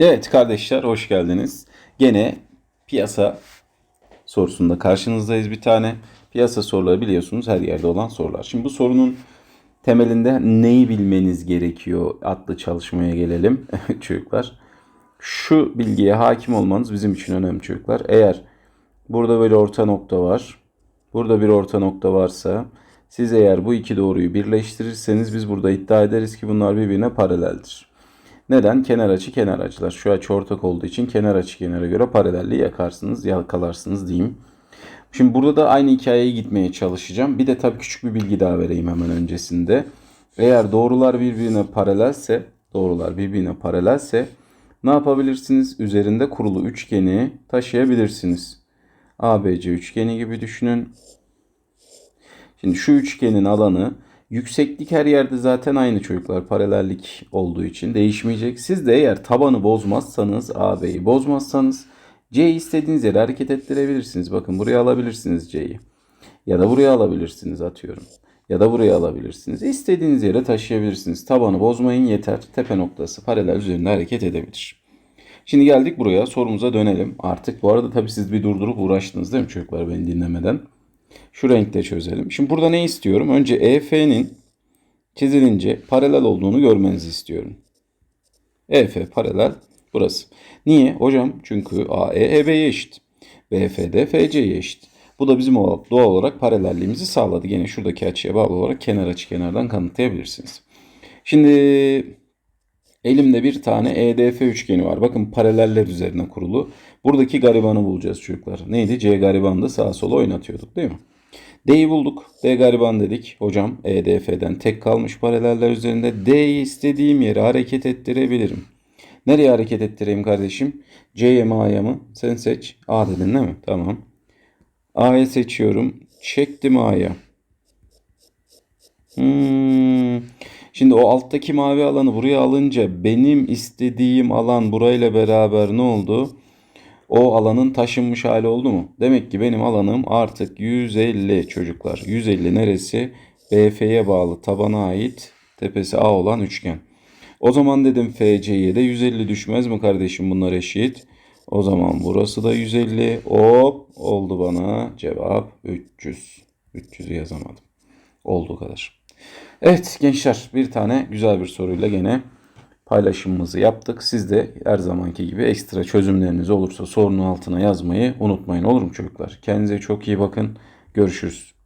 Evet kardeşler hoş geldiniz. Gene piyasa sorusunda karşınızdayız bir tane. Piyasa soruları biliyorsunuz her yerde olan sorular. Şimdi bu sorunun temelinde neyi bilmeniz gerekiyor adlı çalışmaya gelelim çocuklar. Şu bilgiye hakim olmanız bizim için önemli çocuklar. Eğer burada böyle orta nokta var. Burada bir orta nokta varsa siz eğer bu iki doğruyu birleştirirseniz biz burada iddia ederiz ki bunlar birbirine paraleldir. Neden? Kenar açı kenar açılar. Şu açı ortak olduğu için kenar açı kenara göre paralelliği yakarsınız, yakalarsınız diyeyim. Şimdi burada da aynı hikayeye gitmeye çalışacağım. Bir de tabii küçük bir bilgi daha vereyim hemen öncesinde. Eğer doğrular birbirine paralelse, doğrular birbirine paralelse ne yapabilirsiniz? Üzerinde kurulu üçgeni taşıyabilirsiniz. ABC üçgeni gibi düşünün. Şimdi şu üçgenin alanı yükseklik her yerde zaten aynı çocuklar paralellik olduğu için değişmeyecek. Siz de eğer tabanı bozmazsanız AB'yi bozmazsanız C'yi istediğiniz yere hareket ettirebilirsiniz. Bakın buraya alabilirsiniz C'yi. Ya da buraya alabilirsiniz atıyorum. Ya da buraya alabilirsiniz. İstediğiniz yere taşıyabilirsiniz. Tabanı bozmayın yeter. Tepe noktası paralel üzerinde hareket edebilir. Şimdi geldik buraya. Sorumuza dönelim artık. Bu arada tabii siz bir durdurup uğraştınız değil mi çocuklar beni dinlemeden? Şu renkte çözelim. Şimdi burada ne istiyorum? Önce EF'nin çizilince paralel olduğunu görmenizi istiyorum. EF paralel burası. Niye? Hocam çünkü AE EB'ye eşit. BF de FC'ye eşit. Bu da bizim doğal olarak paralelliğimizi sağladı. Yine şuradaki açıya bağlı olarak kenar açı kenardan kanıtlayabilirsiniz. Şimdi elimde bir tane EDF üçgeni var. Bakın paraleller üzerine kurulu. Buradaki garibanı bulacağız çocuklar. Neydi? C garibanı da sağa sola oynatıyorduk değil mi? D'yi bulduk. D gariban dedik. Hocam EDF'den tek kalmış paraleller üzerinde D'yi istediğim yere hareket ettirebilirim. Nereye hareket ettireyim kardeşim? C'ye mi A'ya mı? Sen seç. A dedin değil mi? Tamam. A'yı seçiyorum. Çektim A'ya. Hmm. Şimdi o alttaki mavi alanı buraya alınca benim istediğim alan burayla beraber ne oldu? O alanın taşınmış hali oldu mu? Demek ki benim alanım artık 150 çocuklar. 150 neresi? BF'ye bağlı tabana ait tepesi A olan üçgen. O zaman dedim FC'ye de 150 düşmez mi kardeşim bunlar eşit? O zaman burası da 150. Hop oldu bana cevap 300. 300'ü yazamadım. Oldu kadar. Evet gençler bir tane güzel bir soruyla gene paylaşımımızı yaptık. Siz de her zamanki gibi ekstra çözümleriniz olursa sorunun altına yazmayı unutmayın olur mu çocuklar? Kendinize çok iyi bakın. Görüşürüz.